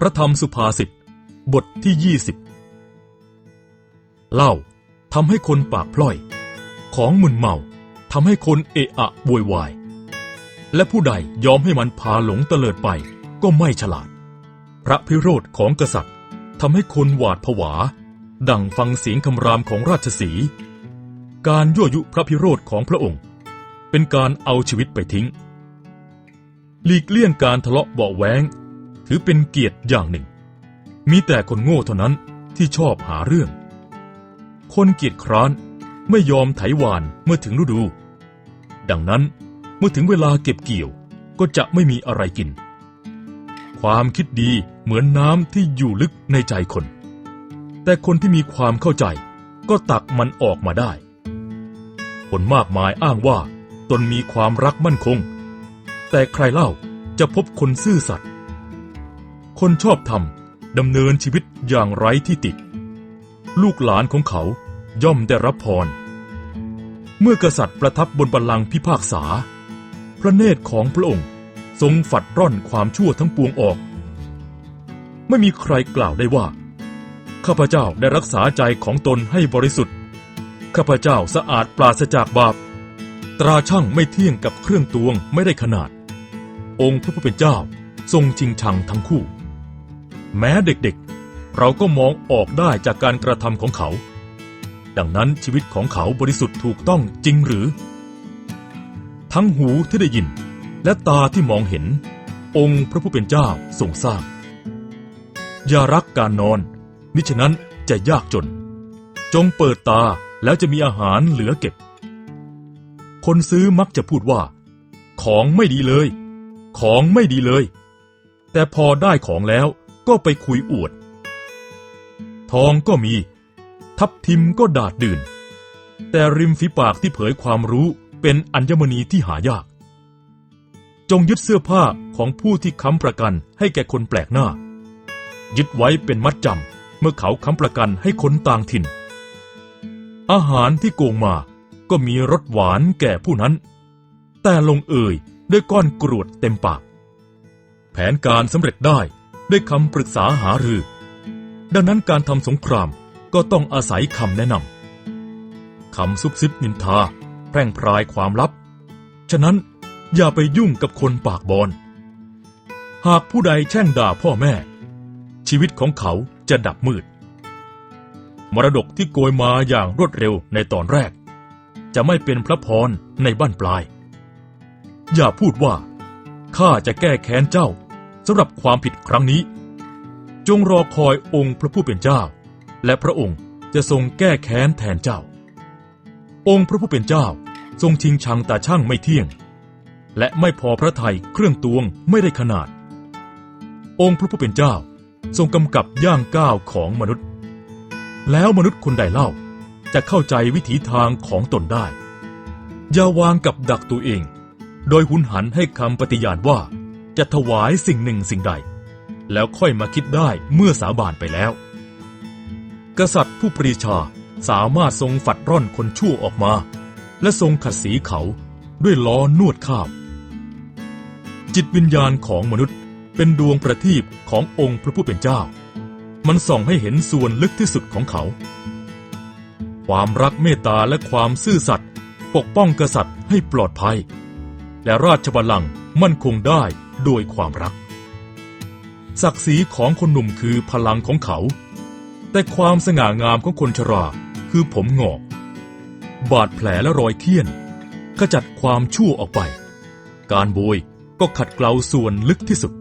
พระธรรมสุภาษิตบทที่ยี่สิบเล้าทำให้คนปากพล่อย ของมึนเมาทำให้คนเอะอะโวยวาย และผู้ใดยอมให้มันพาหลงเตลิดไปก็ไม่ฉลาด พระพิโรธของกษัตริย์ทำให้คนหวาดผวา ดังฟังเสียงคำรามของราชสี การยั่วยุพระพิโรธของพระองค์ เป็นการเอาชีวิตไปทิ้ง หลีกเลี่ยงการทะเลาะเบาะแว้ง ถือเป็นเกียรติอย่างหนึ่ง มีแต่คนโง่เท่านั้นที่ชอบหาเรื่อง คนเกียจคร้านไม่ยอมไถหวานเมื่อถึงฤดู ดังนั้นเมื่อถึงเวลาเก็บเกี่ยวก็จะไม่มีอะไรกิน ความคิดดีเหมือนน้ำที่อยู่ลึกในใจคน แต่คนที่มีความเข้าใจก็ตักมันออกมาได้ คนมากมายอ้างว่าตนมีความรักมั่นคง แต่ใครเล่าจะพบคนซื่อสัตย์ คนชอบธรรมดำเนินชีวิตอย่างไร้ที่ติ ลูกหลานของเขาย่อมได้รับพร เมื่อกษัตริย์ประทับบนบัลลังก์พิพากษา พระเนตรของพระองค์ทรงฝัดร่อนความชั่วทั้งปวงออก ไม่มีใครกล่าวได้ว่า ข้าพเจ้าได้รักษาใจของตนให้บริสุทธิ์ ข้าพเจ้าสะอาดปราศจากบาป ตราช่างไม่เที่ยงกับเครื่องตวงไม่ได้ขนาด องค์พระผู้เป็นเจ้าทรงจริงชังทั้งคู่ แม้เด็กๆ เราก็มองออกได้จากการกระทำของเขา ดังนั้นชีวิตของเขาบริสุทธิ์ถูกต้องจริงหรือ ทั้งหูที่ได้ยิน และตาที่มองเห็น องค์พระผู้เป็นเจ้าทรงสร้าง อย่ารักการนอน มิฉะนั้นจะยากจน จงเปิดตาแล้วจะมีอาหารเหลือเก็บ คนซื้อมักจะพูดว่า ของไม่ดีเลย ของไม่ดีเลย แต่พอได้ของแล้ว ก็ไปคุยอวด ทองก็มี ทับทิมก็ดาดดื่น แต่ริมฝีปากที่เผยความรู้เป็นอัญมณีที่หายาก จงยึดเสื้อผ้าของผู้ที่ค้ำประกันให้แก่คนแปลกหน้า ยึดไว้เป็นมัดจำเมื่อเขาค้ำประกันให้คนต่างถิ่น อาหารที่โกงมาก็มีรสหวานแก่ผู้นั้น แต่ลงเอ่ยด้วยก้อนกรวดเต็มปาก แผนการสำเร็จได้ ด้คำปรึกษาหารือ ดังนั้นการทำสงครามก็ต้องอาศัยคำแนะนำคำซุบซิบนินทา แพร่งพรายความลับ ฉะนั้นอย่าไปยุ่งกับคนปากบอลหากผู้ใดแช่งด่าพ่อแม่ ชีวิตของเขาจะดับมืด มรดกที่โกยมาอย่างรวดเร็วในตอนแรก จะไม่เป็นพระพรในบ้านปลาย อย่าพูดว่าข้าจะแก้แค้นเจ้า สำหรับความผิดครั้งนี้ จงรอคอยองค์พระผู้เป็นเจ้า และพระองค์จะทรงแก้แค้นแทนเจ้า องค์พระผู้เป็นเจ้าทรงชิงชังตาช่างไม่เที่ยง และไม่พอพระทัยเครื่องตวงไม่ได้ขนาด องค์พระผู้เป็นเจ้าทรงกำกับย่างก้าวของมนุษย์ แล้วมนุษย์คนใดเล่าจะเข้าใจวิถีทางของตนได้ อย่าวางกับดักตัวเอง โดยหุนหันให้คำปฏิญาณว่า จะถวายสิ่งหนึ่งสิ่งใด แล้วค่อยมาคิดได้เมื่อสาบานไปแล้ว กษัตริย์ผู้ปรีชาสามารถทรงฝัดร่อนคนชั่วออกมา และทรงขัดสีเขาด้วยล้อนวดข้าว จิตวิญญาณของมนุษย์เป็นดวงประทีปขององค์พระผู้เป็นเจ้า มันส่องให้เห็นส่วนลึกที่สุดของเขา ความรักเมตตาและความซื่อสัตย์ปกป้องกษัตริย์ให้ปลอดภัย และราชบัลลังก์มั่นคงได้ ด้วยความรัก ศักดิ์ศรีของคนหนุ่มคือพลังของเขา แต่ความสง่างามของคนชราคือผมงอก บาดแผลและรอยเคี้ยนขจัดความชั่วออกไป การโบยก็ขัดเกลาส่วนลึกที่สุด